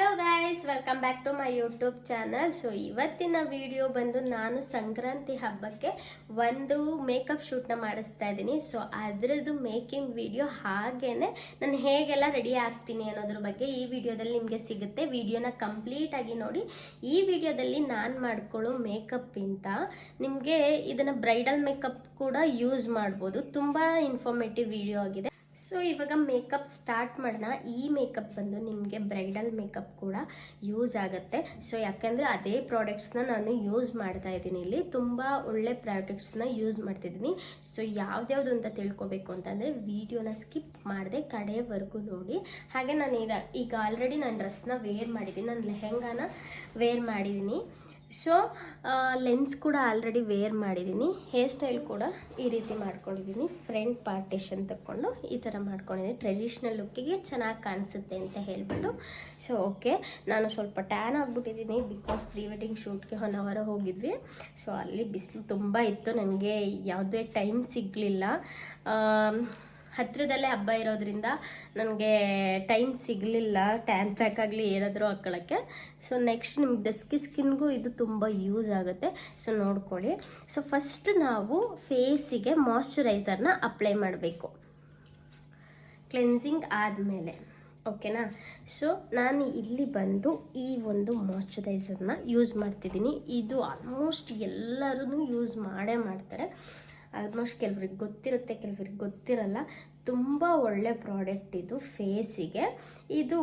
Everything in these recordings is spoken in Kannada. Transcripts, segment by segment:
Hello guys welcome back to my YouTube channel so ಇವತ್ತಿನ ವಿಡಿಯೋ ಬಂದು ನಾನು ಸಂಕ್ರಾಂತಿ ಹಬ್ಬಕ್ಕೆ ಒಂದು ಮೇಕಪ್ ಶೂಟ್ನ ಮಾಡಿಸ್ತಾ ಇದ್ದೀನಿ. ಸೊ ಅದರದ್ದು ಮೇಕಿಂಗ್ ವಿಡಿಯೋ ಹಾಗೇ ನಾನು ಹೇಗೆಲ್ಲ ರೆಡಿ ಆಗ್ತೀನಿ ಅನ್ನೋದ್ರ ಬಗ್ಗೆ ಈ ವಿಡಿಯೋದಲ್ಲಿ ನಿಮಗೆ ಸಿಗುತ್ತೆ. ವಿಡಿಯೋನ ಕಂಪ್ಲೀಟ್ ಆಗಿ ನೋಡಿ, ಈ ವಿಡಿಯೋದಲ್ಲಿ ನಾನು ಮಾಡ್ಕೊಳ್ಳೋ ಮೇಕಪ್ಪಿಂತ ನಿಮಗೆ ಇದನ್ನು ಬ್ರೈಡಲ್ ಮೇಕಪ್ ಕೂಡ ಯೂಸ್ ಮಾಡ್ಬೋದು. ತುಂಬ ಇನ್ಫಾರ್ಮೇಟಿವ್ ವಿಡಿಯೋ ಆಗಿದೆ. ಸೊ ಇವಾಗ ಮೇಕಪ್ ಸ್ಟಾರ್ಟ್ ಮಾಡೋಣ. ಈ ಮೇಕಪ್ ಬಂದು ನಿಮಗೆ ಬ್ರೈಡಲ್ ಮೇಕಪ್ ಕೂಡ ಯೂಸ್ ಆಗುತ್ತೆ. ಸೊ ಯಾಕೆಂದರೆ ಅದೇ ಪ್ರಾಡಕ್ಟ್ಸ್ನ ನಾನು ಯೂಸ್ ಮಾಡ್ತಾ ಇದ್ದೀನಿ ಇಲ್ಲಿ. ತುಂಬ ಒಳ್ಳೆ ಪ್ರಾಡಕ್ಟ್ಸ್ನ ಯೂಸ್ ಮಾಡ್ತಿದ್ದೀನಿ. ಸೊ ಯಾವ್ದ್ಯಾವ್ದು ಅಂತ ತಿಳ್ಕೊಬೇಕು ಅಂತಂದರೆ ವಿಡಿಯೋನ ಸ್ಕಿಪ್ ಮಾಡಿದೆ ಕಡೆವರೆಗೂ ನೋಡಿ. ಹಾಗೆ ನಾನು ಈಗ ಈಗ ಆಲ್ರೆಡಿ ನಾನು ಡ್ರೆಸ್ನ ವೇರ್ ಮಾಡಿದ್ದೀನಿ. ನಾನು ಲೆಹೆಂಗಾನ ವೇರ್ ಮಾಡಿದ್ದೀನಿ. ಸೊ ಲೆನ್ಸ್ ಕೂಡ ಆಲ್ರೆಡಿ ವೇರ್ ಮಾಡಿದ್ದೀನಿ ಹೇರ್ ಸ್ಟೈಲ್ ಕೂಡ ಈ ರೀತಿ ಮಾಡ್ಕೊಂಡಿದ್ದೀನಿ ಫ್ರಂಟ್ ಪಾರ್ಟಿಷನ್ ತಗೊಂಡು ಈ ಥರ ಮಾಡ್ಕೊಂಡಿದ್ದೀನಿ ಟ್ರೆಡಿಷ್ನಲ್ ಲುಕ್ಕಿಗೆ ಚೆನ್ನಾಗಿ ಕಾಣಿಸುತ್ತೆ ಅಂತ ಹೇಳಿಬಿಟ್ಟು. ಸೊ ಓಕೆ ನಾನು ಸ್ವಲ್ಪ ಟ್ಯಾನ್ ಆಗಿಬಿಟ್ಟಿದ್ದೀನಿ ಬಿಕಾಸ್ ಪ್ರೀ ವೆಡ್ಡಿಂಗ್ ಶೂಟ್ಗೆ ಒನ್ ಅವರ್ ಹೋಗಿದ್ವಿ. ಸೊ ಅಲ್ಲಿ ಬಿಸಿಲು ತುಂಬ ಇತ್ತು. ನನಗೆ ಯಾವುದೇ ಟೈಮ್ ಸಿಗಲಿಲ್ಲ. ಹತ್ತಿರದಲ್ಲೇ ಹಬ್ಬ ಇರೋದ್ರಿಂದ ನನಗೆ ಟೈಮ್ ಸಿಗಲಿಲ್ಲ ಟ್ಯಾನ್ ಪ್ಯಾಕ್ ಆಗಲಿ ಏನಾದರೂ ಹಾಕ್ಕೊಳ್ಳೋಕ್ಕೆ ಸೊ ನೆಕ್ಸ್ಟ್ ನಿಮ್ಗೆ ಡಸ್ಕಿ ಸ್ಕಿನ್ಗೂ ಇದು ತುಂಬ ಯೂಸ್ ಆಗುತ್ತೆ. ಸೊ ನೋಡ್ಕೊಳ್ಳಿ. ಸೊ ಫಸ್ಟ್ ನಾವು ಫೇಸಿಗೆ ಮಾಯ್ಶ್ಚರೈಸರ್ನ ಅಪ್ಲೈ ಮಾಡಬೇಕು. ಕ್ಲೆನ್ಸಿಂಗ್ ಆದಮೇಲೆ ಓಕೆನಾ ಸೊ ನಾನು ಇಲ್ಲಿ ಬಂದು ಈ ಒಂದು ಮಾಯ್ಶ್ಚರೈಸರ್ನ ಯೂಸ್ ಮಾಡ್ತಿದ್ದೀನಿ. ಇದು ಆಲ್ಮೋಸ್ಟ್ ಎಲ್ಲರೂ ಯೂಸ್ ಮಾಡೇ ಮಾಡ್ತಾರೆ. ಆಲ್ಮೋಸ್ಟ್ ಕೆಲವ್ರಿಗೆ ಗೊತ್ತಿರುತ್ತೆ, ಕೆಲವ್ರಿಗೆ ಗೊತ್ತಿರಲ್ಲ. ತುಂಬ ಒಳ್ಳೆ ಪ್ರಾಡಕ್ಟ್ ಇದು ಫೇಸಿಗೆ. ಇದು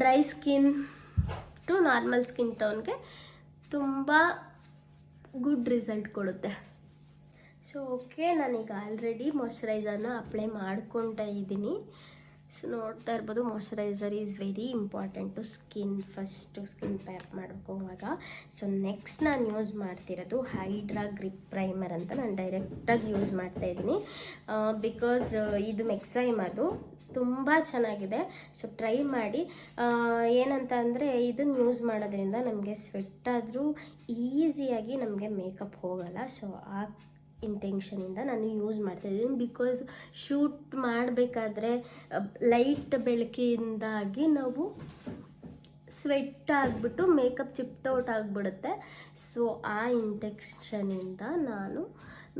dry skin to normal skin ಟೋನ್ಗೆ ತುಂಬ ಗುಡ್ ರಿಸಲ್ಟ್ ಕೊಡುತ್ತೆ. ಸೊ ಓಕೆ ನಾನೀಗ ಆಲ್ರೆಡಿ ಮಾಯ್ಚರೈಸರ್ನ ಅಪ್ಲೈ ಮಾಡ್ಕೊತಾ ಇದ್ದೀನಿ ಸೊ ನೋಡ್ತಾ ಇರ್ಬೋದು moisturiser is very important to skin first skin pack ಮಾಡ್ಕೋವಾಗ. So next ನಾನು ಯೂಸ್ ಮಾಡ್ತಿರೋದು ಹೈಡ್ರಾ ಗ್ರಿಪ್ ಪ್ರೈಮರ್ ಅಂತ ನಾನು ಡೈರೆಕ್ಟಾಗಿ ಯೂಸ್ ಮಾಡ್ತಾ ಇದ್ದೀನಿ. ಬಿಕಾಸ್ ಇದು ಮೆಕ್ಸೈಮ್ ಅದು. ತುಂಬ ಚೆನ್ನಾಗಿದೆ. ಸೊ ಟ್ರೈ ಮಾಡಿ. ಏನಂತ ಅಂದರೆ ಇದನ್ನು ಯೂಸ್ ಮಾಡೋದ್ರಿಂದ ನಮಗೆ ಸ್ವೆಟ್ ಆದರೂ ಈಸಿಯಾಗಿ ನಮಗೆ ಮೇಕಪ್ ಹೋಗಲ್ಲ. ಸೊ ಆ ಇಂಟೆನ್ಷನಿಂದ ನಾನು ಯೂಸ್ ಮಾಡ್ತಾ ಇದ್ದೀನಿ. ಬಿಕಾಸ್ ಶೂಟ್ ಮಾಡಬೇಕಾದ್ರೆ ಲೈಟ್ ಬೆಳಕಿಂದಾಗಿ ನಾವು ಸ್ವೆಟ್ ಆಗಿಬಿಟ್ಟು ಮೇಕಪ್ ಚಿಪ್ಟ್ ಔಟ್ ಆಗಿಬಿಡುತ್ತೆ. ಸೊ ಆ ಇಂಟೆಕ್ಷನಿಂದ ನಾನು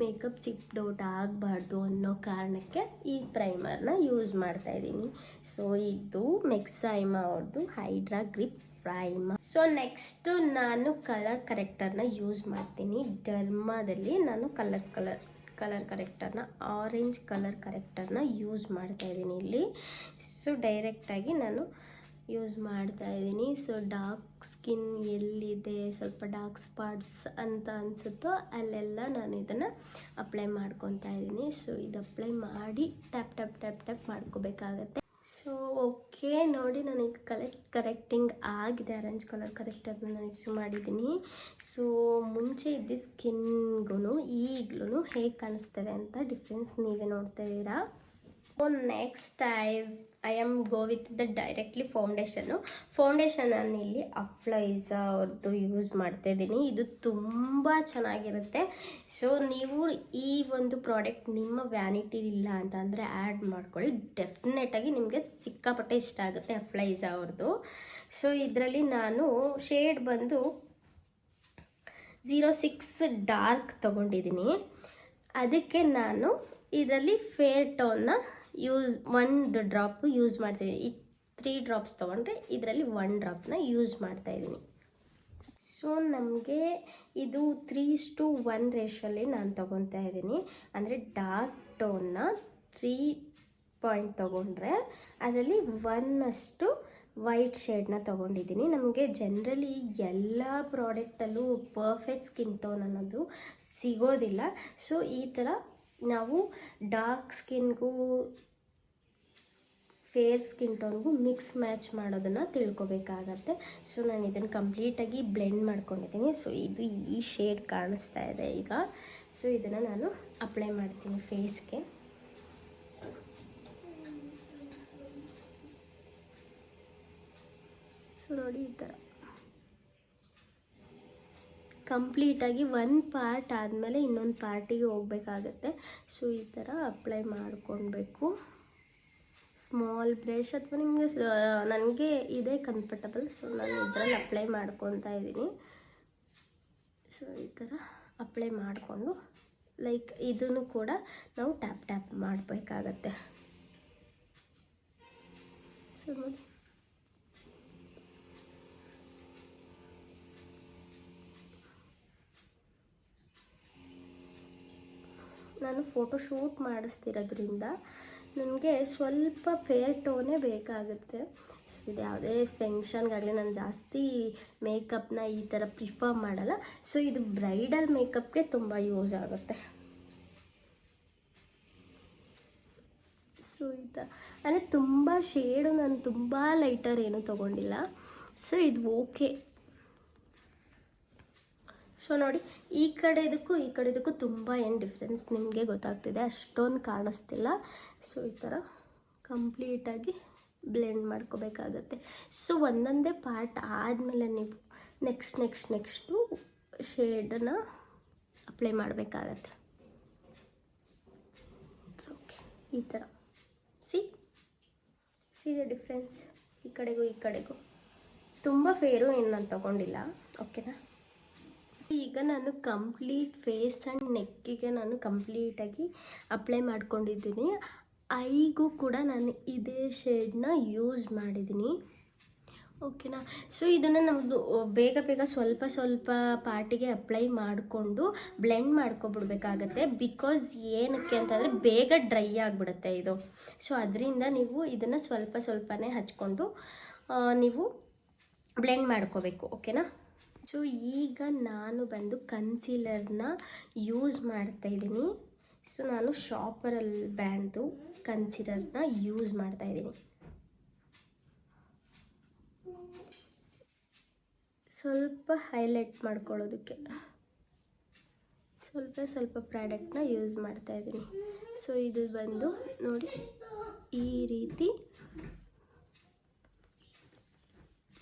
ಮೇಕಪ್ ಚಿಪ್ಟ್ ಔಟ್ ಆಗಬಾರ್ದು ಅನ್ನೋ ಕಾರಣಕ್ಕೆ ಈ ಪ್ರೈಮರ್ನ ಯೂಸ್ ಮಾಡ್ತಾ ಇದ್ದೀನಿ. ಸೊ ಇದು ಮೆಕ್ಸೈಮ ಅವ್ರದ್ದು hydra grip primer so next ನಾನು ಕಲರ್ ಕರೆಕ್ಟರ್ನ ಯೂಸ್ ಮಾಡ್ತೀನಿ. ಡರ್ಮಾದಲ್ಲಿ ನಾನು ಕಲರ್ ಕಲರ್ ಕಲರ್ ಕರೆಕ್ಟರ್ನ ಆರೆಂಜ್ ಕಲರ್ ಕರೆಕ್ಟರ್ನ ಯೂಸ್ ಮಾಡ್ತಾ ಇದ್ದೀನಿ ಇಲ್ಲಿ. ಸೊ ಡೈರೆಕ್ಟಾಗಿ ನಾನು ಯೂಸ್ ಮಾಡ್ತಾ ಇದ್ದೀನಿ. ಸೊ ಡಾರ್ಕ್ ಸ್ಕಿನ್ ಎಲ್ಲಿದೆ, ಸ್ವಲ್ಪ ಡಾರ್ಕ್ ಸ್ಪಾಟ್ಸ್ ಅಂತ ಅನಿಸುತ್ತೋ ಅಲ್ಲೆಲ್ಲ ನಾನು ಇದನ್ನು ಅಪ್ಲೈ ಮಾಡ್ಕೊತಾ ಇದ್ದೀನಿ. ಸೊ ಇದು ಅಪ್ಲೈ ಮಾಡಿ ಟ್ಯಾಪ್ ಟ್ಯಾಪ್ ಟ್ಯಾಪ್ ಟ್ಯಾಪ್ ಮಾಡ್ಕೋಬೇಕಾಗತ್ತೆ. ಸೊ ಓಕೆ ನೋಡಿ ನನಗೆ ಕಲೆಕ್ಟ್ ಕರೆಕ್ಟಿಂಗ್ ಆಗಿದೆ ಆರೆಂಜ್ ಕಲರ್ ಕರೆಕ್ಟರ್ನ ನಾನು ಇಶ್ಯೂ ಮಾಡಿದ್ದೀನಿ. ಸೊ ಮುಂಚೆ ಇದ್ದ ಸ್ಕಿನ್ಗೂ ಈಗಲೂ ಹೇಗೆ ಕಾಣಿಸ್ತದೆ ಅಂತ ಡಿಫ್ರೆನ್ಸ್ ನೀವೇ ನೋಡ್ತಾ ಇದ್ದೀರಾ? Next I I am go with the directly foundation foundation ನಾನು ಇಲ್ಲಿ ಅಫ್ಲೈಸ ಅವ್ರದ್ದು ಯೂಸ್ ಮಾಡ್ತಾ ಇದ್ದೀನಿ. ಇದು ತುಂಬ ಚೆನ್ನಾಗಿರುತ್ತೆ. ಸೊ ನೀವು ಈ ಒಂದು ಪ್ರಾಡಕ್ಟ್ ನಿಮ್ಮ ವ್ಯಾನಿಟಿ ಇಲ್ಲ ಅಂತ ಅಂದರೆ ಆ್ಯಡ್ ಮಾಡ್ಕೊಳ್ಳಿ ಡೆಫಿನೆಟಾಗಿ ನಿಮಗೆ ಸಿಕ್ಕಾಪಟ್ಟೆ ಇಷ್ಟ ಆಗುತ್ತೆ ಅಫ್ಲೈಸ ಅವ್ರದ್ದು. ಸೊ ಇದರಲ್ಲಿ ನಾನು ಶೇಡ್ ಬಂದು ಝೀರೋ ಸಿಕ್ಸ್ ಡಾರ್ಕ್ ತೊಗೊಂಡಿದ್ದೀನಿ. ಅದಕ್ಕೆ ನಾನು ಇದರಲ್ಲಿ ಫೇರ್ ಟೋನ್ನ ಯೂಸ್ ಒಂದು ಡ್ರಾಪ್ ಯೂಸ್ ಮಾಡ್ತಿದ್ದೀನಿ ಈ ತ್ರೀ ಡ್ರಾಪ್ಸ್ ತೊಗೊಂಡ್ರೆ ಇದರಲ್ಲಿ ಒನ್ ಡ್ರಾಪ್ನ ಯೂಸ್ ಮಾಡ್ತಾ ಇದ್ದೀನಿ ಸೊ ನಮಗೆ ಇದು ತ್ರೀ ಟು ಒನ್ ರೇಷಲ್ಲಿ ನಾನು ತೊಗೊತಾ ಇದ್ದೀನಿ ಅಂದರೆ ಡಾರ್ಕ್ ಟೋನ್ನ ತ್ರೀ ಪಾಯಿಂಟ್ ತೊಗೊಂಡ್ರೆ ಅದರಲ್ಲಿ ಒನ್ನಷ್ಟು ವೈಟ್ ಶೇಡ್ನ ತೊಗೊಂಡಿದ್ದೀನಿ ನಮಗೆ ಜನ್ರಲಿ ಎಲ್ಲ ಪ್ರಾಡಕ್ಟಲ್ಲೂ ಪರ್ಫೆಕ್ಟ್ ಸ್ಕಿನ್ ಟೋನ್ ಅನ್ನೋದು ಸಿಗೋದಿಲ್ಲ. ಸೊ ಈ ಥರ ನಾವು ಡಾರ್ಕ್ ಸ್ಕಿನ್ಗೂ ಫೇರ್ ಸ್ಕಿನ್ ಟೋನ್ಗೂ ಮಿಕ್ಸ್ ಮ್ಯಾಚ್ ಮಾಡೋದನ್ನು ತಿಳ್ಕೊಬೇಕಾಗತ್ತೆ. ಸೊ ನಾನು ಇದನ್ನು ಕಂಪ್ಲೀಟಾಗಿ ಬ್ಲೆಂಡ್ ಮಾಡ್ಕೊಂಡಿದ್ದೀನಿ ಸೊ ಇದು ಈ ಶೇಡ್ ಕಾಣಿಸ್ತಾ ಇದೆ ಈಗ. ಸೊ ಇದನ್ನು ನಾನು ಅಪ್ಲೈ ಮಾಡ್ತೀನಿ ಫೇಸ್ಗೆ ಸೊ ನೋಡಿ ಈ ಥರ ಕಂಪ್ಲೀಟಾಗಿ ಒಂದು ಪಾರ್ಟ್ ಆದಮೇಲೆ ಇನ್ನೊಂದು ಪಾರ್ಟಿಗೆ ಹೋಗ್ಬೇಕಾಗತ್ತೆ. ಸೊ ಈ ಥರ ಅಪ್ಲೈ ಮಾಡ್ಕೊಳ್ಬೇಕು. ಸ್ಮಾಲ್ ಬ್ರಷ್ ಅಥವಾ ನಿಮಗೆ ನನಗೆ ಇದೇ ಕಂಫರ್ಟಬಲ್ ಸೊ ನಾನು ಇದರಲ್ಲಿ ಅಪ್ಲೈ ಮಾಡ್ಕೊತಾ ಇದ್ದೀನಿ. ಸೊ ಈ ಥರ ಅಪ್ಲೈ ಮಾಡಿಕೊಂಡು ಲೈಕ್ ಇದನ್ನು ಕೂಡ ನಾವು ಟ್ಯಾಪ್ ಟ್ಯಾಪ್ ಮಾಡಬೇಕಾಗತ್ತೆ. ಸೊ ನೋಡಿ. ನಾನು ಫೋಟೋ ಶೂಟ್ ಮಾಡಿಸ್ತಿರೋದ್ರಿಂದ ನನಗೆ ಸ್ವಲ್ಪ ಫೇರ್ ಟೋನೇ ಬೇಕಾಗುತ್ತೆ. ಸೊ ಇದು ಯಾವುದೇ ಫಂಕ್ಷನ್ಗಾಗಲಿ ನಾನು ಜಾಸ್ತಿ ಮೇಕಪ್ನ ಈ ಥರ ಪ್ರಿಫರ್ ಮಾಡಲ್ಲ. ಸೊ ಇದು ಬ್ರೈಡಲ್ ಮೇಕಪ್ಗೆ ತುಂಬ ಯೂಸ್ ಆಗುತ್ತೆ. ಸೊ ಈ ಥರ ಅಂದರೆ ತುಂಬ ಶೇಡು ನಾನು ತುಂಬ ಲೈಟರ್ ಏನೂ ತೊಗೊಂಡಿಲ್ಲ. ಸೊ ಇದು ಓಕೆ ಸೊ ನೋಡಿ, ಈ ಕಡೆದಕ್ಕೂ ಈ ಕಡೆದಕ್ಕೂ ತುಂಬ ಏನು ಡಿಫ್ರೆನ್ಸ್ ನಿಮಗೆ ಗೊತ್ತಾಗ್ತಿದೆ. ಅಷ್ಟೊಂದು ಕಾಣಿಸ್ತಿಲ್ಲ. ಸೊ ಈ ಥರ ಕಂಪ್ಲೀಟಾಗಿ ಬ್ಲೆಂಡ್ ಮಾಡ್ಕೋಬೇಕಾಗತ್ತೆ. ಸೊ ಒಂದೊಂದೇ ಪಾರ್ಟ್ ಆದಮೇಲೆ ನೀವು ನೆಕ್ಸ್ಟ್ ನೆಕ್ಸ್ಟ್ ನೆಕ್ಸ್ಟು ಶೇಡನ್ನು ಅಪ್ಲೈ ಮಾಡಬೇಕಾಗತ್ತೆ. ಓಕೆ ಈ ಥರ ಸಿ ಸಿ ಡಿಫ್ರೆನ್ಸ್ ಈ ಕಡೆಗೂ ಈ ಕಡೆಗೂ. ತುಂಬ ಫೇರು ಏನು ನಾನು ತೊಗೊಂಡಿಲ್ಲ. ಓಕೆನಾ ಈಗ ನಾನು ಕಂಪ್ಲೀಟ್ ಫೇಸ್ ಆ್ಯಂಡ್ ನೆಕ್ಕಿಗೆ ನಾನು ಕಂಪ್ಲೀಟಾಗಿ ಅಪ್ಲೈ ಮಾಡ್ಕೊಂಡಿದ್ದೀನಿ. ಐಗೂ ಕೂಡ ನಾನು ಇದೇ ಶೇಡ್ನ ಯೂಸ್ ಮಾಡಿದ್ದೀನಿ. ಓಕೆನಾ ಸೊ ಇದನ್ನು ನಮ್ಮದು ಬೇಗ ಬೇಗ ಸ್ವಲ್ಪ ಸ್ವಲ್ಪ ಪಾರ್ಟಿಗೆ ಅಪ್ಲೈ ಮಾಡಿಕೊಂಡು ಬ್ಲೆಂಡ್ ಮಾಡ್ಕೊಬಿಡ್ಬೇಕಾಗತ್ತೆ. ಬಿಕಾಸ್ ಏನಕ್ಕೆ ಅಂತಂದರೆ ಬೇಗ ಡ್ರೈ ಆಗಿಬಿಡುತ್ತೆ ಇದು. ಸೊ ಅದರಿಂದ ನೀವು ಇದನ್ನು ಸ್ವಲ್ಪ ಸ್ವಲ್ಪನೇ ಹಚ್ಕೊಂಡು ನೀವು ಬ್ಲೆಂಡ್ ಮಾಡ್ಕೋಬೇಕು. ಓಕೆನಾ ಸೊ ಈಗ ನಾನು ಬಂದು ಕನ್ಸೀಲರ್ನ ಯೂಸ್ ಮಾಡ್ತಾ ಇದ್ದೀನಿ. ಸೊ ನಾನು ಶಾಪರಲ್ಲಿ ಬ್ರ್ಯಾಂಡ್ದು ಕನ್ಸೀಲರ್ನ ಯೂಸ್ ಮಾಡ್ತಾ ಇದ್ದೀನಿ. ಸ್ವಲ್ಪ ಹೈಲೈಟ್ ಮಾಡ್ಕೊಳ್ಳೋದಕ್ಕೆ. ಸ್ವಲ್ಪ ಸ್ವಲ್ಪ ಪ್ರಾಡಕ್ಟ್ನ ಯೂಸ್ ಮಾಡ್ತಾ ಇದ್ದೀನಿ. ಸೊ ಇದು ಬಂದು ನೋಡಿ, ಈ ರೀತಿ.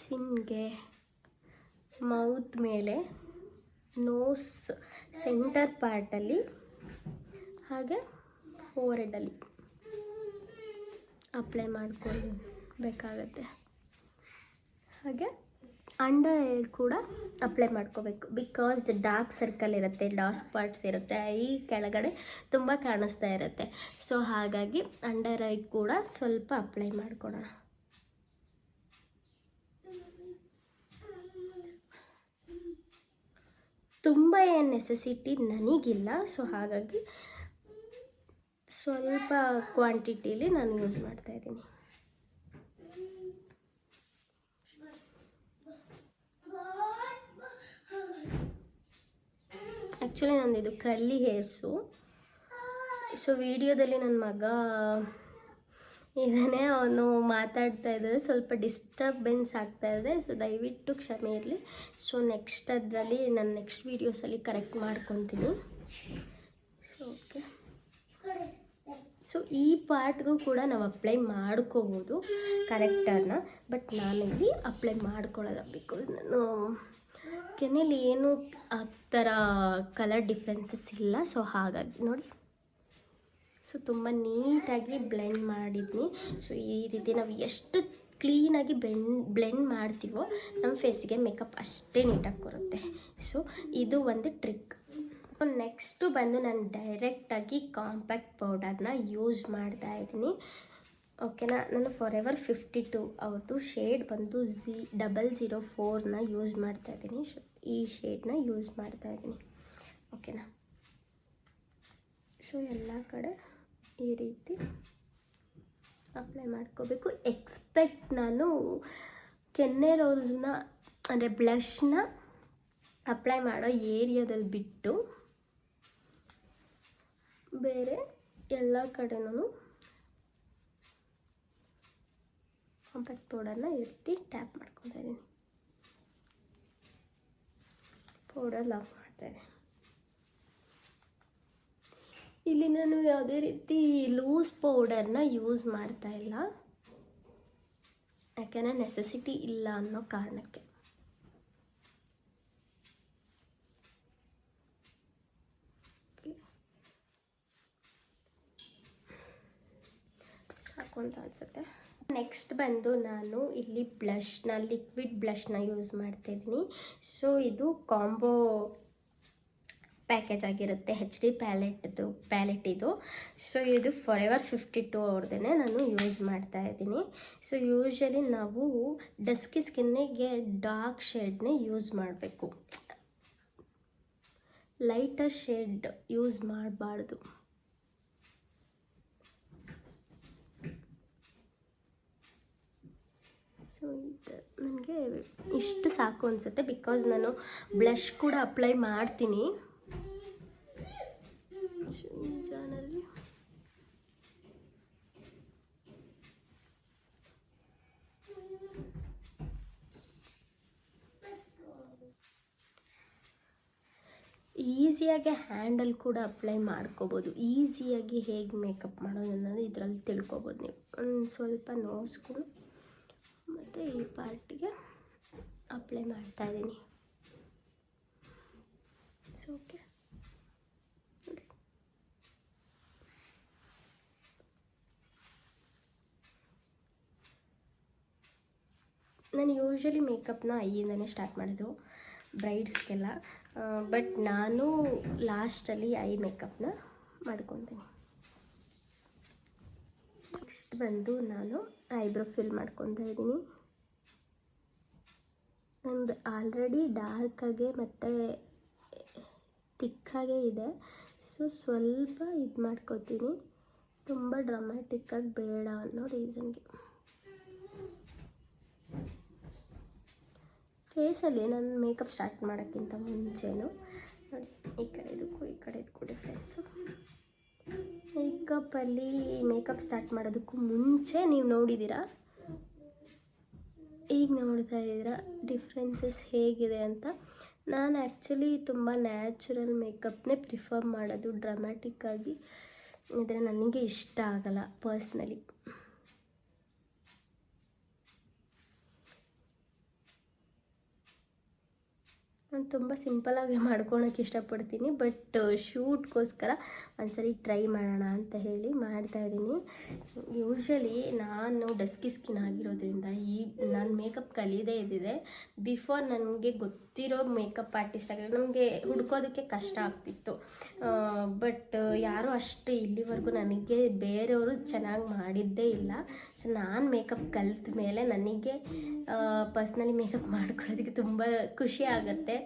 ಸಿನ್ಗೆ ಮೌತ್ ಮೇಲೆ ನೋಸ್ ಸೆಂಟರ್ ಪಾರ್ಟಲ್ಲಿ ಹಾಗೆ ಫೋರೆಡಲ್ಲಿ ಅಪ್ಲೈ ಮಾಡ್ಕೊಳ್ಬೇಕಾಗತ್ತೆ ಹಾಗೆ ಅಂಡರ್ ಕೂಡ ಅಪ್ಲೈ ಮಾಡ್ಕೋಬೇಕು. ಬಿಕಾಸ್ ಡಾರ್ಕ್ ಸರ್ಕಲ್ ಇರುತ್ತೆ ಡಾರ್ಕ್ ಸ್ಪಾಟ್ಸ್ ಇರುತ್ತೆ ಐ ಕೆಳಗಡೆ ತುಂಬ ಕಾಣಿಸ್ತಾ ಇರುತ್ತೆ. ಸೊ ಹಾಗಾಗಿ ಅಂಡರ್ ಐ ಕೂಡ ಸ್ವಲ್ಪ ಅಪ್ಲೈ ಮಾಡ್ಕೊಳೋಣ ತುಂಬ ಏನು ನೆಸೆಸಿಟಿ ನನಗಿಲ್ಲ. ಸೊ ಹಾಗಾಗಿ ಸ್ವಲ್ಪ ಕ್ವಾಂಟಿಟೀಲಿ ನಾನು ಯೂಸ್ ಮಾಡ್ತಾ ಇದ್ದೀನಿ. ಆ್ಯಕ್ಚುಲಿ ಇದು ಕಲ್ಲಿ ಹೇರ್ಸು ಸೊ ವಿಡಿಯೋದಲ್ಲಿ ನನ್ನ ಮಗ ಇದನ್ನೇ ಅವನು ಮಾತಾಡ್ತಾ ಇದ್ದಾರೆ. ಸ್ವಲ್ಪ ಡಿಸ್ಟರ್ಬೆನ್ಸ್ ಆಗ್ತಾ ಇದೆ. ಸೊ ದಯವಿಟ್ಟು ಕ್ಷಮೆ ಇರಲಿ. ಸೊ ನೆಕ್ಸ್ಟ್ ಅದರಲ್ಲಿ ನಾನು ನೆಕ್ಸ್ಟ್ ವೀಡಿಯೋಸಲ್ಲಿ ಕರೆಕ್ಟ್ ಮಾಡ್ಕೊತೀನಿ. ಸೊ ಓಕೆ ಸೊ ಈ ಪಾರ್ಟ್ಗೂ ಕೂಡ ನಾವು ಅಪ್ಲೈ ಮಾಡ್ಕೋಬೋದು. ಕರೆಕ್ಟರ್ನ ಬಟ್ ನಾನಿಲ್ಲಿ ಅಪ್ಲೈ ಮಾಡ್ಕೊಳ್ಳಲ್ಲ ಬಿಕಾಸ್ ನಾನು ಕೆನೆಯಲ್ಲಿ ಏನು ಆ ಥರ ಕಲರ್ ಡಿಫ್ರೆನ್ಸಸ್ ಇಲ್ಲ. ಸೊ ಹಾಗಾಗಿ ನೋಡಿ. ಸೊ ತುಂಬ ನೀಟಾಗಿ ಬ್ಲೆಂಡ್ ಮಾಡಿದ್ನಿ. ಸೊ ಈ ರೀತಿ ನಾವು ಎಷ್ಟು ಕ್ಲೀನಾಗಿ ಬೆಂಡ್ ಬ್ಲೆಂಡ್ ಮಾಡ್ತೀವೋ ನಮ್ಮ ಫೇಸಿಗೆ ಮೇಕಪ್ ಅಷ್ಟೇ ನೀಟಾಗಿ ಬರುತ್ತೆ ಸೊ ಇದು ಒಂದು ಟ್ರಿಕ್. ನೆಕ್ಸ್ಟು ಬಂದು ನಾನು ಡೈರೆಕ್ಟಾಗಿ ಕಾಂಪ್ಯಾಕ್ಟ್ ಪೌಡರ್ನ ಯೂಸ್ ಮಾಡ್ತಾ ಇದ್ದೀನಿ. ಓಕೆನಾ? ನಾನು ಫಾರ್ ಎವರ್ ಫಿಫ್ಟಿ ಟು ಅವ್ರದ್ದು ಶೇಡ್ ಬಂದು ಝಿ, ಡಬಲ್ ಝೀರೋ ಫೋರ್ನ ಯೂಸ್ ಮಾಡ್ತಾ ಇದ್ದೀನಿ. ಈ ಶೇಡ್ನ ಯೂಸ್ ಮಾಡ್ತಾ ಇದ್ದೀನಿ. ಓಕೆನಾ? ಸೊ ಎಲ್ಲ ಕಡೆ ಈ ರೀತಿ ಅಪ್ಲೈ ಮಾಡ್ಕೋಬೇಕು. ಎಕ್ಸ್ಪೆಕ್ಟ್ ನಾನು ಕೆನ್ನೆ ರೋಸ್ನ ಅಂದರೆ ಬ್ಲಷ್ನ ಅಪ್ಲೈ ಮಾಡೋ ಏರಿಯಾದಲ್ಲಿ ಬಿಟ್ಟು ಬೇರೆ ಎಲ್ಲ ಕಡೆನೂ ಕಾಂಪ್ಯಾಕ್ಟ್ ಪೌಡರ್ನ ರೀತಿ ಟ್ಯಾಪ್ ಮಾಡ್ಕೊತಾ ಇದ್ದೀನಿ. ಪೌಡರ್ ಲಾಕ್ ಮಾಡ್ತಾ ಇದ್ದೀನಿ. ಇಲ್ಲಿ ನಾನು ಯಾವುದೇ ರೀತಿ ಲೂಸ್ ಪೌಡರ್ನ ಯೂಸ್ ಮಾಡ್ತಾ ಇಲ್ಲ. ಯಾಕೆಂದರೆ ನೆಸೆಸಿಟಿ ಇಲ್ಲ ಅನ್ನೋ ಕಾರಣಕ್ಕೆ. ಸಾಕು ಅಂತ ಅನ್ಸುತ್ತೆ. ನೆಕ್ಸ್ಟ್ ಬಂದು ನಾನು ಇಲ್ಲಿ ಬ್ಲಷ್ನ ಲಿಕ್ವಿಡ್ ಬ್ಲಷ್ನ ಯೂಸ್ ಮಾಡ್ತಾಯಿದ್ದೀನಿ ಸೊ ಇದು ಕಾಂಬೋ ಪ್ಯಾಕೇಜ್ ಆಗಿರುತ್ತೆ ಹೆಚ್ ಡಿ ಪ್ಯಾಲೆಟ್ದು ಪ್ಯಾಲೆಟ್ ಇದು ಸೊ ಇದು ಫಾರ್ ಎವರ್ ಫಿಫ್ಟಿ ಟು ಅವ್ರದ್ದೇ ನಾನು ಯೂಸ್ ಮಾಡ್ತಾ ಇದ್ದೀನಿ. ಸೊ ಯೂಶ್ವಲಿ ನಾವು ಡಸ್ಕಿ ಸ್ಕಿನ್ನಿಗೆ ಡಾರ್ಕ್ ಶೇಡ್ನೇ ಯೂಸ್ ಮಾಡಬೇಕು. ಲೈಟರ್ ಶೇಡ್ ಯೂಸ್ ಮಾಡಬಾರ್ದು. ಸೊ ಇದು ನನಗೆ ಇಷ್ಟು ಸಾಕು ಅನಿಸುತ್ತೆ ಬಿಕಾಸ್ ನಾನು ಬ್ಲಷ್ ಕೂಡ ಅಪ್ಲೈ ಮಾಡ್ತೀನಿ. ಜಾನಲ್ಲಿ ಈಸಿಯಾಗಿ ಹ್ಯಾಂಡಲ್ ಕೂಡ ಅಪ್ಲೈ ಮಾಡ್ಕೋಬೋದು. ಈಸಿಯಾಗಿ ಹೇಗೆ ಮೇಕಪ್ ಮಾಡೋದು ಅನ್ನೋದು ಇದರಲ್ಲಿ ತಿಳ್ಕೊಬೋದು ನೀವು. ಒಂದು ಸ್ವಲ್ಪ ನೋಸ್ಗಳು ಮತ್ತು ಈ ಪಾರ್ಟಿಗೆ ಅಪ್ಲೈ ಮಾಡ್ತಾ ಇದ್ದೀನಿ. ಸೊ ಓಕೆ ನೋಡಿ ನಾನು ಯೂಶ್ವಲಿ ಮೇಕಪ್ನ ಐಯಿಂದನೇ ಸ್ಟಾರ್ಟ್ ಮಾಡಿದ್ದು ಬ್ರೈಡ್ಸ್ಗೆಲ್ಲ ಬಟ್ ನಾನು ಲಾಸ್ಟಲ್ಲಿ ಐ ಮೇಕಪ್ನ ಮಾಡ್ಕೊತೀನಿ. ನೆಕ್ಸ್ಟ್ ಬಂದು ನಾನು ಐಬ್ರೋ ಫಿಲ್ ಮಾಡ್ಕೊತಾ ಇದ್ದೀನಿ. ನಂದು ಆಲ್ರೆಡಿ ಡಾರ್ಕಾಗೆ ಮತ್ತು ತಿಕ್ಕಾಗೆ ಇದೆ. ಸೊ ಸ್ವಲ್ಪ ಇದು ಮಾಡ್ಕೋತೀನಿ. ತುಂಬ ಡ್ರಮ್ಯಾಟಿಕ್ಕಾಗಿ ಬೇಡ ಅನ್ನೋ ರೀಸನ್ಗೆ ಫೇಸಲ್ಲಿ ನಾನು ಮೇಕಪ್ ಸ್ಟಾರ್ಟ್ ಮಾಡೋಕ್ಕಿಂತ ಮುಂಚೆನೂ ನೋಡಿ, ಈ ಕಡೆ ಇದಕ್ಕೂ ಈ ಕಡೆ ಇದಕ್ಕೂ ಡಿಫ್ರೆನ್ಸು ಮೇಕಪ್ಪಲ್ಲಿ ಮೇಕಪ್ ಸ್ಟಾರ್ಟ್ ಮಾಡೋದಕ್ಕೂ ಮುಂಚೆ ನೀವು ನೋಡಿದ್ದೀರಾ? ಈಗ ನೋಡ್ತಾ ಇದ್ದೀರಾ? ಡಿಫ್ರೆನ್ಸಸ್ ಹೇಗಿದೆ ಅಂತ? ನಾನು ಆ್ಯಕ್ಚುಲಿ ತುಂಬ ನ್ಯಾಚುರಲ್ ಮೇಕಪ್ನೇ ಪ್ರಿಫರ್ ಮಾಡೋದು ಡ್ರಮ್ಯಾಟಿಕ್ಕಾಗಿ ಇದ್ರೆ ನನಗೆ ಇಷ್ಟ ಆಗಲ್ಲ ಪರ್ಸ್ನಲಿ ನಾನು ತುಂಬ ಸಿಂಪಲಾಗಿ ಮಾಡ್ಕೊಳಕ್ಕೆ ಇಷ್ಟಪಡ್ತೀನಿ ಬಟ್ ಶೂಟ್ಗೋಸ್ಕರ ಒಂದ್ಸರಿ ಟ್ರೈ ಮಾಡೋಣ ಅಂತ ಹೇಳಿ ಮಾಡ್ತಾಯಿದ್ದೀನಿ ಯೂಶ್ವಲಿ ನಾನು ಡಸ್ಕಿ ಸ್ಕಿನ್ ಆಗಿರೋದ್ರಿಂದ ಈ, ನಾನು ಮೇಕಪ್ ಕಲಿಯದೇ ಇದ್ದಿದೆ. ಬಿಫೋರ್ ನನಗೆ ಗೊತ್ತಿರೋ ಮೇಕಪ್ ಆರ್ಟಿಸ್ಟ್ ಆಗಿರೋ, ನಮಗೆ ಹುಡ್ಕೋದಕ್ಕೆ ಕಷ್ಟ ಆಗ್ತಿತ್ತು. ಬಟ್ ಯಾರೂ ಅಷ್ಟು ಇಲ್ಲಿವರೆಗೂ ನನಗೆ ಬೇರೆಯವರು ಚೆನ್ನಾಗಿ ಮಾಡಿದ್ದೇ ಇಲ್ಲ. ಸೊ ನಾನು ಮೇಕಪ್ ಕಲಿತ ಮೇಲೆ ನನಗೆ ಪರ್ಸ್ನಲಿ ಮೇಕಪ್ ಮಾಡ್ಕೊಳ್ಳೋದಕ್ಕೆ ತುಂಬ ಖುಷಿ ಆಗುತ್ತೆ.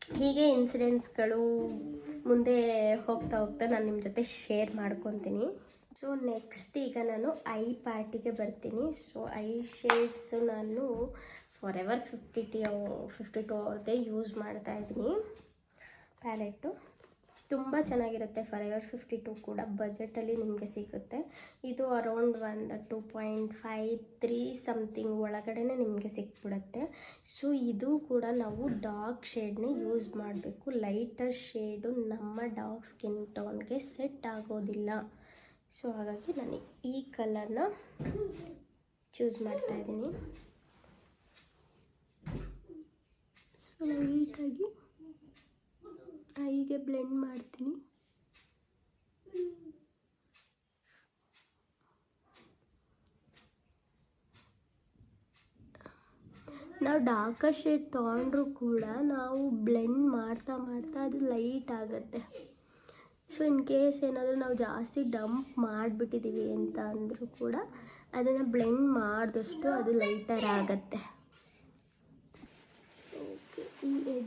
ಹೀಗೆ ಇನ್ಸಿಡೆಂಟ್ಸ್ಗಳು ಮುಂದೆ ಹೋಗ್ತಾ ಹೋಗ್ತಾ ನಾನು ನಿಮ್ಮ ಜೊತೆ ಶೇರ್ ಮಾಡ್ಕೊತೀನಿ. ಸೊ ನೆಕ್ಸ್ಟ್ ಈಗ ನಾನು ಐ ಪಾರ್ಟಿಗೆ ಬರ್ತೀನಿ. ಸೊ ಐ ಶೇಡ್ಸು ನಾನು for ever fifty T fifty two ಅವ್ರದ್ದೇ ಯೂಸ್ ಮಾಡ್ತಾ ಇದ್ದೀನಿ. ಪ್ಯಾಲೆಟ್ಟು ತುಂಬ ಚೆನ್ನಾಗಿರುತ್ತೆ ಫರ್ ಫಿಫ್ಟಿ ಟು ಕೂಡ ಬಜೆಟಲ್ಲಿ ನಿಮಗೆ ಸಿಗುತ್ತೆ. ಇದು ಅರೌಂಡ್ ಒಂದು two point five three something ಒಳಗಡೆ ನಿಮಗೆ ಸಿಕ್ಬಿಡುತ್ತೆ. ಸೊ ಇದು ಕೂಡ ನಾವು ಡಾರ್ಕ್ ಶೇಡ್ನ ಯೂಸ್ ಮಾಡಬೇಕು. ಲೈಟರ್ ಶೇಡು ನಮ್ಮ ಡಾರ್ಕ್ ಸ್ಕಿನ್ ಟೋನ್ಗೆ ಸೆಟ್ ಆಗೋದಿಲ್ಲ. ಸೊ ಹಾಗಾಗಿ ನಾನು ಈ ಕಲರ್ನ ಚೂಸ್ ಮಾಡ್ತಾ ಇದ್ದೀನಿ. ಲೈಟಾಗಿ ಐಗೆ ಬ್ಲೆಂಡ್ ಮಾಡ್ತೀನಿ. ನಾವು ಡಾರ್ಕರ್ ಶೇಡ್ ತೊಗೊಂಡ್ರೂ ಕೂಡ ನಾವು ಬ್ಲೆಂಡ್ ಮಾಡ್ತಾ ಮಾಡ್ತಾ ಅದು ಲೈಟ್ ಆಗುತ್ತೆ. ಸೊ ಇನ್ ಕೇಸ್ ಏನಾದರೂ ನಾವು ಜಾಸ್ತಿ ಡಂಪ್ ಮಾಡಿಬಿಟ್ಟಿದ್ದೀವಿ ಅಂತ ಅಂದರೂ ಕೂಡ ಅದನ್ನು ಬ್ಲೆಂಡ್ ಮಾಡಿದಷ್ಟು ಅದು ಲೈಟರ್ ಆಗುತ್ತೆ.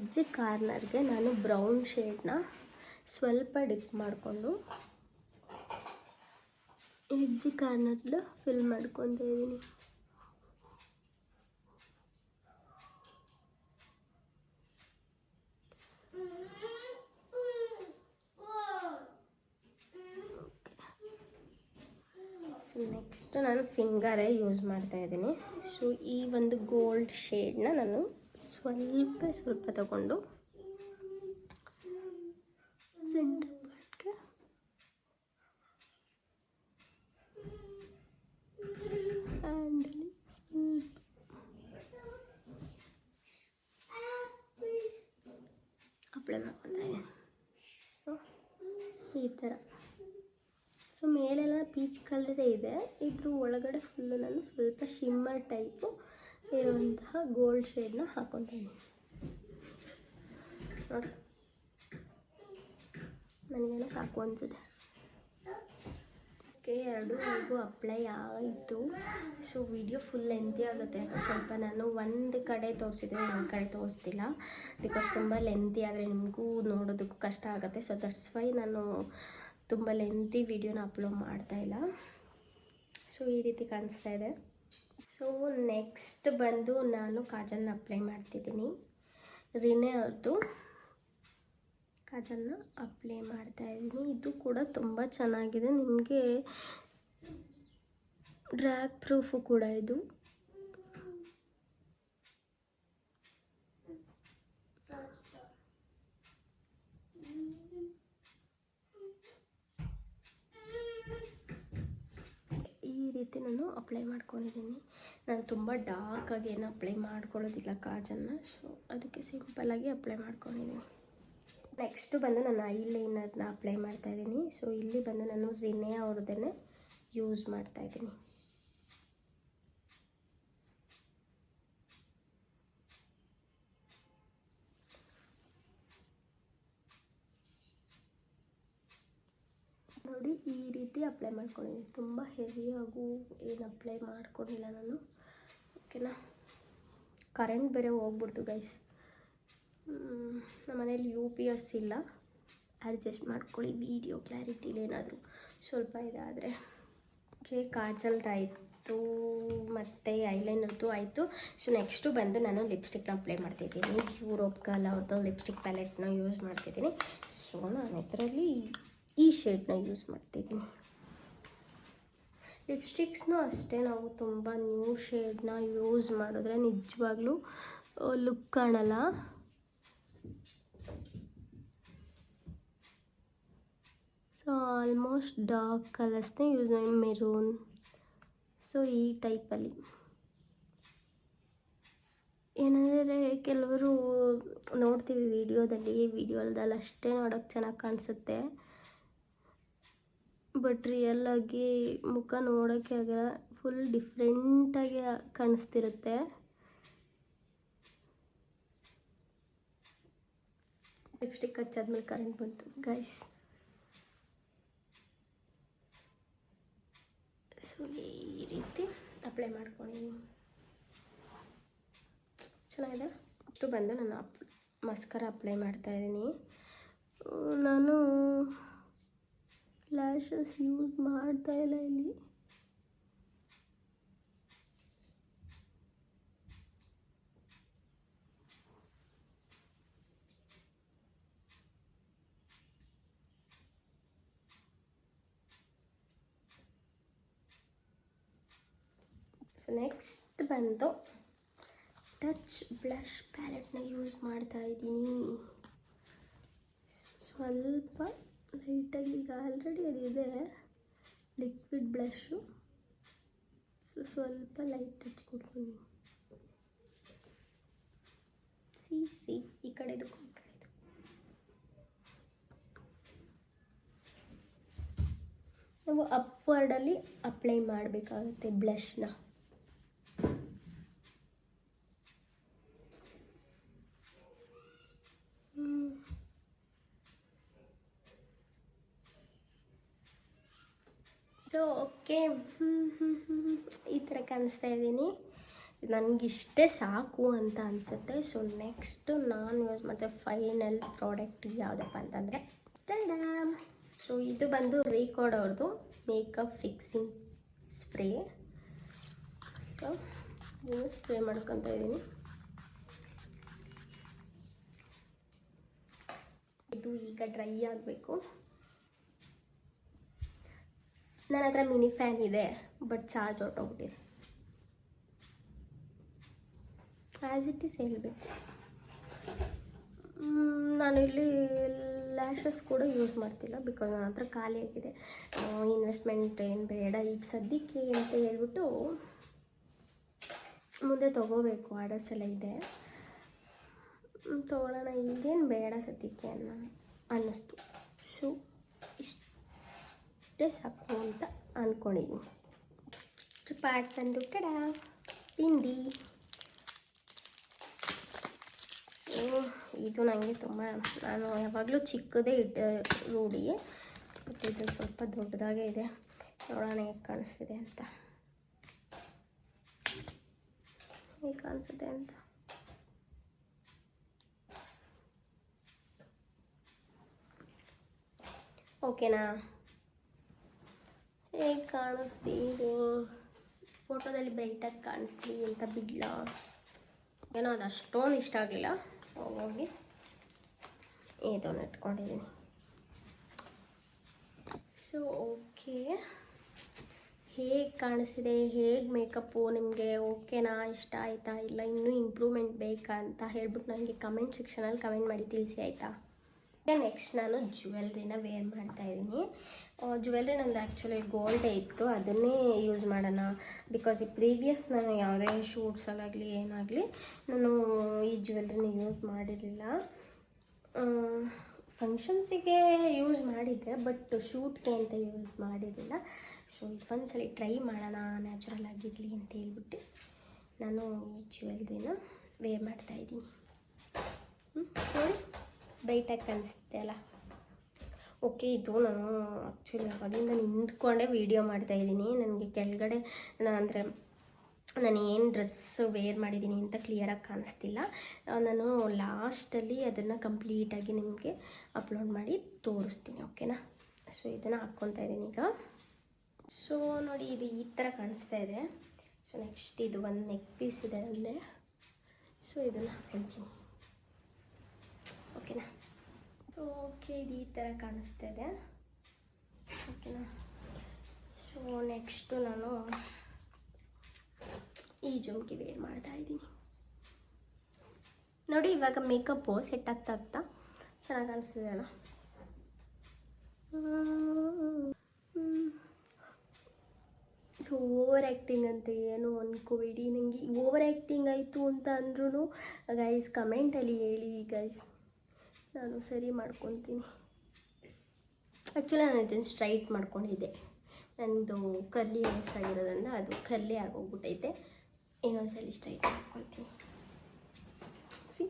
ಎಡ್ಜ್ ಕಾರ್ನರ್ಗೆ ನಾನು ಬ್ರೌನ್ ಶೇಡ್ನ ಸ್ವಲ್ಪ ಡಿಪ್ ಮಾಡಿಕೊಂಡು ಎಡ್ಜ್ ಕಾರ್ನರ್ಲು ಫಿಲ್ ಮಾಡ್ಕೊತಾ ಇದ್ದೀನಿ. ಸೊ ನೆಕ್ಸ್ಟ್ ನಾನು ಫಿಂಗರೇ ಯೂಸ್ ಮಾಡ್ತಾ ಇದ್ದೀನಿ. ಸೊ ಈ ಒಂದು ಗೋಲ್ಡ್ ಶೇಡ್ನ ನಾನು ಸ್ವಲ್ಪ ಸ್ವಲ್ಪ ತಗೊಂಡು ಸೆಂಟರ್ ಪಾರ್ಟ್ಗೆ ಹ್ಯಾಂಡಲ್ಲಿ ಸ್ವಲ್ಪ ಸೊ ಈ ಥರ ಸೊ ಮೇಲೆಲ್ಲ ಪೀಚ್ ಕಲರೇ ಇದೆ. ಇದ್ರ ಒಳಗಡೆ ಫುಲ್ಲು ನಾನು ಸ್ವಲ್ಪ ಶಿಮ್ಮರ್ ಟೈಪು ಇರುವಂತಹ ಗೋಲ್ಡ್ ಶೇಡ್ನ ಹಾಕೊತೀನಿ. ನೋಡಿ. ನನಗೇನೋ ಸಾಕು ಅನಿಸುತ್ತೆ. ಓಕೆ, ಎರಡು ಹೇಗೂ ಅಪ್ಲೈ ಆಯಿತು. ಸೊ ವಿಡಿಯೋ ಫುಲ್ ಲೆಂತಿ ಆಗುತ್ತೆ. ಅಂತ ಸ್ವಲ್ಪ ನಾನು ಒಂದು ಕಡೆ ತೋರಿಸಿದ್ರೆ ಒಂದು ಕಡೆ ತೋರಿಸ್ತಿಲ್ಲ. ಬಿಕಾಸ್ ತುಂಬ ಲೆಂತಿ ಆದರೆ ನಿಮಗೂ ನೋಡೋದಕ್ಕೂ ಕಷ್ಟ ಆಗುತ್ತೆ. ಸೊ ದಟ್ಸ್ ವೈ ನಾನು ತುಂಬ ಲೆಂತಿ ವಿಡಿಯೋನ ಅಪ್ಲೋಡ್ ಮಾಡ್ತಾ ಇಲ್ಲ. ಸೊ ಈ ರೀತಿ ಕಾಣಿಸ್ತಾ ಇದೆ. ಸೊ ನೆಕ್ಸ್ಟ್ ಬಂದು ನಾನು ಕಾಜಲ್ನ ಅಪ್ಲೈ ಮಾಡ್ತಿದ್ದೀನಿ. ರಿನೇ ಅವ್ರದ್ದು ಕಾಜಲ್ನ ಅಪ್ಲೈ ಮಾಡ್ತಾ ಇದ್ದೀನಿ. ಇದು ಕೂಡ ತುಂಬ ಚೆನ್ನಾಗಿದೆ. ನಿಮಗೆ ಡ್ರ್ಯಾಗ್ ಪ್ರೂಫು ಕೂಡ ಇದು. ಈ ರೀತಿ ನಾನು ಅಪ್ಲೈ ಮಾಡ್ಕೊಂಡಿದ್ದೀನಿ. ನಾನು ತುಂಬ ಡಾರ್ಕಾಗಿ ಏನು ಅಪ್ಲೈ ಮಾಡ್ಕೊಳ್ಳೋದಿಲ್ಲ ಕಾಜನ್ನು. ಸೊ ಅದಕ್ಕೆ ಸಿಂಪಲ್ಲಾಗಿ ಅಪ್ಲೈ ಮಾಡ್ಕೊಂಡಿದ್ದೀನಿ. ನೆಕ್ಸ್ಟು ಬಂದು ನಾನು ಐ ಲೈನರ್ನ ಅಪ್ಲೈ ಮಾಡ್ತಾ ಇದ್ದೀನಿ. ಸೊ ಇಲ್ಲಿ ಬಂದು ನಾನು ರಿನೇ ಅವ್ರದ್ದೇ ಯೂಸ್ ಮಾಡ್ತಾಯಿದ್ದೀನಿ ನೋಡಿ ಈ ರೀತಿ ಅಪ್ಲೈ ಮಾಡ್ಕೊಂಡಿದ್ದೀನಿ. ತುಂಬ ಹೆವಿಯಾಗೂ ಏನು ಅಪ್ಲೈ ಮಾಡ್ಕೊಂಡಿಲ್ಲ ನಾನು. ಓಕೆನಾ? ಕರೆಂಟ್ ಬೇರೆ ಹೋಗ್ಬಿಡ್ತು ಗೈಸ್ ನಮ್ಮ ಮನೇಲಿ ಯು ಪಿ ಎಸ್ ಇಲ್ಲ. ಅಡ್ಜಸ್ಟ್ ಮಾಡ್ಕೊಳ್ಳಿ ವಿಡಿಯೋ ಕ್ಲಾರಿಟಿಲಿ ಏನಾದರೂ. ಸ್ವಲ್ಪ ಇದಾದರೆ. ಓಕೆ ಕಾಜಲ್ದಾಯಿತು ಮತ್ತು ಐಲೈನರ್ದು ಆಯಿತು. ಸೊ ನೆಕ್ಸ್ಟು ಬಂದು ನಾನು ಲಿಪ್ಸ್ಟಿಕ್ನ ಅಪ್ಲೈ ಮಾಡ್ತಿದ್ದೀನಿ. ಯೂರೋಪ್ ಕಲ್ ಅವ್ರದ್ದು ಲಿಪ್ಸ್ಟಿಕ್ ಪ್ಯಾಲೆಟ್ನ ಯೂಸ್ ಮಾಡ್ತಿದ್ದೀನಿ. ಸೊ ನಾನು ಇದರಲ್ಲಿ ಈ ಶೇಡ್ನ ಯೂಸ್ ಮಾಡ್ತಿದ್ದೀನಿ. ಲಿಪ್ಸ್ಟಿಕ್ಸ್ನೂ ಅಷ್ಟೇ ನಾವು ತುಂಬ ನ್ಯೂ ಶೇಡ್ನ ಯೂಸ್ ಮಾಡಿದ್ರೆ ನಿಜವಾಗ್ಲೂ ಲುಕ್ ಕಾಣಲ್ಲ. ಸೊ ಆಲ್ಮೋಸ್ಟ್ ಡಾರ್ಕ್ ಕಲರ್ಸ್ನೇ ಯೂಸ್ ಮಾಡಿ ಮೆರೂನ್ ಸೊ ಈ ಟೈಪಲ್ಲಿ ಏನಂದರೆ, ಕೆಲವರು ನೋಡ್ತೀವಿ ವಿಡಿಯೋದಲ್ಲಿ ವೀಡಿಯೋದಲ್ಲಿ ಅಷ್ಟೇ ನೋಡೋಕ್ಕೆ ಚೆನ್ನಾಗಿ ಕಾಣಿಸುತ್ತೆ. ಬಟ್ ರಿಯಲ್ಲಾಗಿ ಮುಖ ನೋಡೋಕ್ಕೆ ಆಗಲ್ಲ. ಫುಲ್ ಡಿಫ್ರೆಂಟಾಗಿ ಕಾಣಿಸ್ತಿರುತ್ತೆ. ಲಿಪ್ಸ್ಟಿಕ್ ಹಚ್ಚಾದ್ಮೇಲೆ ಕರೆಂಟ್ ಬಂತು ಗೈಸ್ ಸೊ ಈ ರೀತಿ ಅಪ್ಲೈ ಮಾಡ್ಕೊಂಡಿದ್ದೀನಿ ಚೆನ್ನಾಗಿದೆ? ಅಷ್ಟು ಬಂದು ನಾನು ಅಪ್ ಮಸ್ಕರ ಅಪ್ಲೈ ಮಾಡ್ತಾ ಇದ್ದೀನಿ. ನಾನು ಲ್ಯಾಶಸ್ ಯೂಸ್ ಮಾಡ್ತಾ ಇಲ್ಲ ಇಲ್ಲಿ ಸೊ ನೆಕ್ಸ್ಟ್ ಬಂದು ಟಚ್ ಬ್ಲಷ್ ಪ್ಯಾಲೆಟ್ನ ಯೂಸ್ ಮಾಡ್ತಾ ಇದ್ದೀನಿ. ಸ್ವಲ್ಪ ಲೈಟಾಗಿ ಈಗ ಆಲ್ರೆಡಿ ಅದಿದೆ. ಲಿಕ್ವಿಡ್ ಬ್ಲಷು ಸೊ ಸ್ವಲ್ಪ ಲೈಟ್ ಟಚ್ ಕೊಡ್ತೀನಿ. ಸಿ ಸಿ ಈ ಕಡೆದು ಈ ಕಡೆದು ನಾವು ಅಪ್ವರ್ಡಲ್ಲಿ ಅಪ್ಲೈ ಮಾಡಬೇಕಾಗುತ್ತೆ ಬ್ಲಷ್ನ ಸೊ ಓಕೆ ಈ ಥರ ಕಾಣಿಸ್ತಾ ಇದ್ದೀನಿ. ನನಗಿಷ್ಟೇ ಸಾಕು ಅಂತ ಅನಿಸುತ್ತೆ. ಸೊ ನೆಕ್ಸ್ಟ್ ನಾನು ಯೂಸ್ ಮತ್ತೆ ಫೈನಲ್ ಪ್ರಾಡಕ್ಟ್ ಯಾವುದಪ್ಪ ಅಂತಂದರೆ ಸೊ ಇದು ಬಂದು ರೀಕೋಡ್ ಅವ್ರದ್ದು makeup fixing spray so spray ಮಾಡ್ಕೊತಾ ಇದ್ದೀನಿ ಇದು ಈಗ ಡ್ರೈ ಆಗಬೇಕು. ನನ್ನ ಹತ್ರ ಮಿನಿ ಫ್ಯಾನ್ ಇದೆ ಬಟ್ ಚಾರ್ಜ್ ಹೊರ್ಟೋಗ್ಬಿಟ್ಟಿದೆ. ಆ್ಯಸ್ ಇಟ್ ಈಸ್ ಹೇಳಬೇಕು. ನಾನು ಇಲ್ಲಿ ಲ್ಯಾಶಸ್ ಕೂಡ ಯೂಸ್ ಮಾಡ್ತಿಲ್ಲ ಬಿಕಾಸ್ ನನ್ನ ಹತ್ರ ಖಾಲಿ ಆಗಿದೆ. ಇನ್ವೆಸ್ಟ್ಮೆಂಟ್ ಏನು ಬೇಡ, ಈಗ ಸದ್ಯಕ್ಕೆ ಅಂತ ಹೇಳ್ಬಿಟ್ಟು ಮುಂದೆ ತೊಗೋಬೇಕು ಆರ್ಡರ್ಸ್ ಎಲ್ಲ ಇದೆ. ತಗೊಳ್ಳೋಣ ತೊಗೊಳ್ಳೋಣ ಈಗೇನು ಬೇಡ ಸದ್ಯಕ್ಕೆ ಅನ್ನ ಅನ್ನಿಸ್ತು. ಸೊ ಇಷ್ಟು. ಇಷ್ಟೇ ಸಾಕು ಅಂತ ಅಂದ್ಕೊಂಡಿದ್ದೀನಿ ಚುಪಾಟ್ ತಂದು ಕಡ, ತಿಂಡಿ. ಸೊ, ಇದು ನನಗೆ ತುಂಬ, ನಾನು ಯಾವಾಗಲೂ ಚಿಕ್ಕದೇ ಇಟ್ಟ ರೂಢಿ ಮತ್ತು ಇದು ಸ್ವಲ್ಪ ದೊಡ್ಡದಾಗೇ ಇದೆ. ನೋಡೋಣ ಹೇಗೆ ಕಾಣಿಸ್ತಿದೆ ಅಂತ. ಹೇಗೆ ಕಾಣಿಸುತ್ತೆ ಅಂತ. ಓಕೆನಾ? ಹೇಗೆ ಕಾಣಿಸ್ತೀರಿ ಫೋಟೋದಲ್ಲಿ ಬ್ರೈಟಾಗಿ ಕಾಣಿಸ್ಲಿ ಅಂತ ಬಿಡ್ಲ. ಏನೋ ಅದು ಅಷ್ಟೊಂದು ಇಷ್ಟ ಆಗಲಿಲ್ಲ. ಸೊ ಹೋಗಿ ಇದನ್ನು ಇಟ್ಕೊಂಡಿದ್ದೀನಿ ಸೊ ಓಕೆ ಹೇಗೆ ಕಾಣಿಸಿದೆ ಹೇಗೆ ಮೇಕಪ್ಪು ನಿಮಗೆ ಓಕೆನಾ ಇಷ್ಟ ಆಯಿತಾ? ಇಲ್ಲ ಇನ್ನೂ ಇಂಪ್ರೂವ್ಮೆಂಟ್ ಬೇಕಾ ಅಂತ ಹೇಳ್ಬಿಟ್ಟು ನನಗೆ ಕಮೆಂಟ್ ಸೆಕ್ಷನಲ್ಲಿ ಕಮೆಂಟ್ ಮಾಡಿ ತಿಳಿಸಿ ಆಯಿತಾ? ನೆಕ್ಸ್ಟ್ ನಾನು ಜ್ಯುವೆಲ್ರಿನ ವೇರ್ ಮಾಡ್ತಾ ಇದ್ದೀನಿ ಜ್ಯುವೆಲ್ರಿ ನಂದು ಆ್ಯಕ್ಚುಲಿ ಗೋಲ್ಡೇ ಇತ್ತು. ಅದನ್ನೇ ಯೂಸ್ ಮಾಡೋಣ. ಬಿಕಾಸ್ ಈ ಪ್ರೀವಿಯಸ್ ನಾನು ಯಾವುದೇ ಶೂಟ್ಸಲ್ಲಾಗಲಿ ಏನಾಗಲಿ, ನಾನು ಈ ಜ್ಯುವೆಲ್ರಿನ ಯೂಸ್ ಮಾಡಿರಲಿಲ್ಲ. ಫಂಕ್ಷನ್ಸಿಗೆ ಯೂಸ್ ಮಾಡಿದ್ದೆ ಬಟ್ ಶೂಟ್ಗೆ ಅಂತ ಯೂಸ್ ಮಾಡಿರಲಿಲ್ಲ. ಸೊ ಇದು ಒಂದ್ಸಲ ಟ್ರೈ ಮಾಡೋಣ ನ್ಯಾಚುರಲ್ ಆಗಿರಲಿ ಅಂತ ಹೇಳ್ಬಿಟ್ಟು ನಾನು ಈ ಜ್ಯುವೆಲ್ರಿನ ವೇರ್ ಮಾಡ್ತಾಯಿದ್ದೀನಿ ನೋಡಿ ಬ್ರೈಟಾಗಿ ಕಾಣಿಸುತ್ತೆ ಅಲ್ಲ? ಓಕೆ, ಇದು ನಾನು ಆ್ಯಕ್ಚುಲಿ ಅವಾಗಿಂದ ನಿಂತ್ಕೊಂಡೇ ವೀಡಿಯೋ ಮಾಡ್ತಾಯಿದ್ದೀನಿ ನನಗೆ ಕೆಳಗಡೆ ಅಂದರೆ, ನಾನು ಏನು ಡ್ರೆಸ್ ವೇರ್ ಮಾಡಿದ್ದೀನಿ ಅಂತ ಕ್ಲಿಯರಾಗಿ ಕಾಣಿಸ್ತಿಲ್ಲ. ನಾನು ಲಾಸ್ಟಲ್ಲಿ ಅದನ್ನು ಕಂಪ್ಲೀಟಾಗಿ ನಿಮಗೆ ಅಪ್ಲೋಡ್ ಮಾಡಿ ತೋರಿಸ್ತೀನಿ ಓಕೆನಾ ಸೊ ಇದನ್ನು ಹಾಕ್ಕೊತಾ ಇದ್ದೀನಿ ಈಗ. ಸೊ ನೋಡಿ, ಇದು ಈ ಥರ ಕಾಣಿಸ್ತಾ ಇದೆ. ಸೊ ನೆಕ್ಸ್ಟ್ ಇದು ಒಂದು ನೆಕ್ ಪೀಸ್ ಇದೆ ಅಂದರೆ ಸೊ ಇದನ್ನು ಹಾಕ್ಕೊಳ್ತೀನಿ ಓಕೆನಾ ಓಕೆ ಇದು ಈ ಥರ ಕಾಣಿಸ್ತಾ ಇದೆ. ಓಕೆನಾ ಸೊ ನೆಕ್ಸ್ಟು ನಾನು ಈ ಜುಮ್ಕಿ ವೇರ್ ಮಾಡ್ತಾ ಇದ್ದೀನಿ. ನೋಡಿ, ಇವಾಗ ಮೇಕಪ್ಪು ಸೆಟ್ ಆಗ್ತಾ ಆಗ್ತಾ ಚೆನ್ನಾಗಿ ಕಾಣಿಸ್ತಿದೆ ಅಲ್ಲ ಸೊ ಓವರ್ ಆ್ಯಕ್ಟಿಂಗ್ ಅಂತ ಏನು ಅಂದ್ಕೋಬೇಡಿ ನನಗೆ ಓವರ್ ಆ್ಯಕ್ಟಿಂಗ್ ಆಯಿತು ಅಂತ ಅಂದ್ರೂ ಗೈಸ್ ಕಮೆಂಟಲ್ಲಿ ಹೇಳಿ ಗೈಸ್ ನಾನು ಸರಿ ಮಾಡ್ಕೊತೀನಿ. ಆ್ಯಕ್ಚುಲಿ ನಾನು ಇದನ್ನು ಸ್ಟ್ರೈಟ್ ಮಾಡ್ಕೊಂಡಿದ್ದೆ. ನನ್ನದು ಕರ್ಲಿ ಮಿಸ್ ಆಗಿರೋದ್ರಿಂದ ಅದು ಕರ್ಲಿ ಆಗೋಗ್ಬಿಟ್ಟೈತೆ ಇನ್ನೊಂದ್ಸಲಿ ಸ್ಟ್ರೈಟ್ ಮಾಡ್ಕೊತೀನಿ. ಸಿ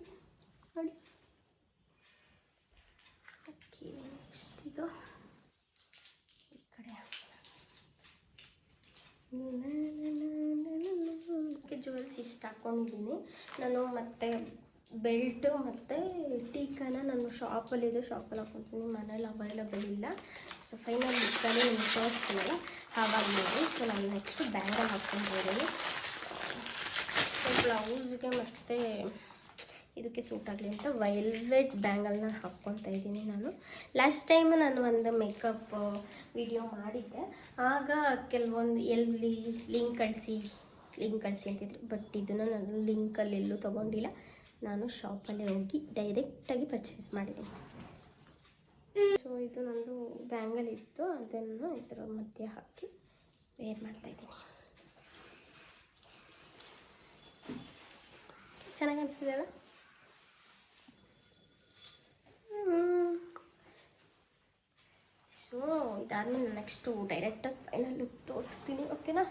ನೋಡಿ. ಓಕೆ ನೆಕ್ಸ್ಟ್ ಈಗ ಈ ಕಡೆ. ಜುವೆಲ್ಸ್ ಇಷ್ಟ ಹಾಕ್ಕೊಂಡಿದ್ದೀನಿ ನಾನು ಮತ್ತೆ ಬೆಲ್ಟು ಮತ್ತು ಟೀಕನ ನಾನು ಶಾಪಲ್ಲಿದೆ ಶಾಪಲ್ಲಿ ಹಾಕ್ಕೊತೀನಿ ಮನೇಲಿ ಅವೈಲಬಲ್ ಇಲ್ಲ. ಸೊ ಫೈನಲ್ ಇಷ್ಟಲ್ಲಿ ನಿಮ್ಗೆ ತೋರಿಸ್ತೀನಲ್ಲ ಆವಾಗ ನೋಡಿ. ಸೊ ನಾನು ನೆಕ್ಸ್ಟ್ ಬ್ಯಾಂಗಲ್ ಹಾಕ್ಕೊಂಡಿದ್ದೀನಿ ಬ್ಲೌಸ್ಗೆ ಮತ್ತು ಇದಕ್ಕೆ ಸೂಟ್ ಆಗಲಿ ಅಂತ ವೈಲ್ವೆಟ್ ಬ್ಯಾಂಗಲ್ನ ಹಾಕ್ಕೊತಾ ಇದ್ದೀನಿ ನಾನು. ಲಾಸ್ಟ್ ಟೈಮ್ ನಾನು ಒಂದು ಮೇಕಪ್ ವಿಡಿಯೋ ಮಾಡಿದ್ದೆ. ಆಗ ಕೆಲವೊಂದು ಎಲ್ಲಿ ಲಿಂಕ್ ಕಳಿಸಿ ಲಿಂಕ್ ಕಳಿಸಿ ಅಂತಿದ್ರು. ಬಟ್ ಇದನ್ನು ನಾನು ಲಿಂಕಲ್ಲಿ ಎಲ್ಲೂ ತೊಗೊಂಡಿಲ್ಲ. ನಾನು ಶಾಪಲ್ಲೇ ಹೋಗಿ ಡೈರೆಕ್ಟಾಗಿ ಪರ್ಚೇಸ್ ಮಾಡಿದ್ದೀನಿ. ಸೊ ಇದು ನಂದು ಬ್ಯಾಂಗಲ್ ಇತ್ತು. ಅದನ್ನು ಇದರ ಮಧ್ಯೆ ಹಾಕಿ ವೇರ್ ಮಾಡ್ತಾ ಮಾಡ್ತಾಯಿದ್ದೀನಿ ಚೆನ್ನಾಗಿ ಅನಿಸ್ತಿದೆ ಅಲ್ಲ ಸೊ ಇದಾದ್ಮೇಲೆ ನೆಕ್ಸ್ಟು ಡೈರೆಕ್ಟಾಗಿ ಫೈನಲ್ ಲುಕ್ ತೋರಿಸ್ತೀನಿ ಓಕೆನಾ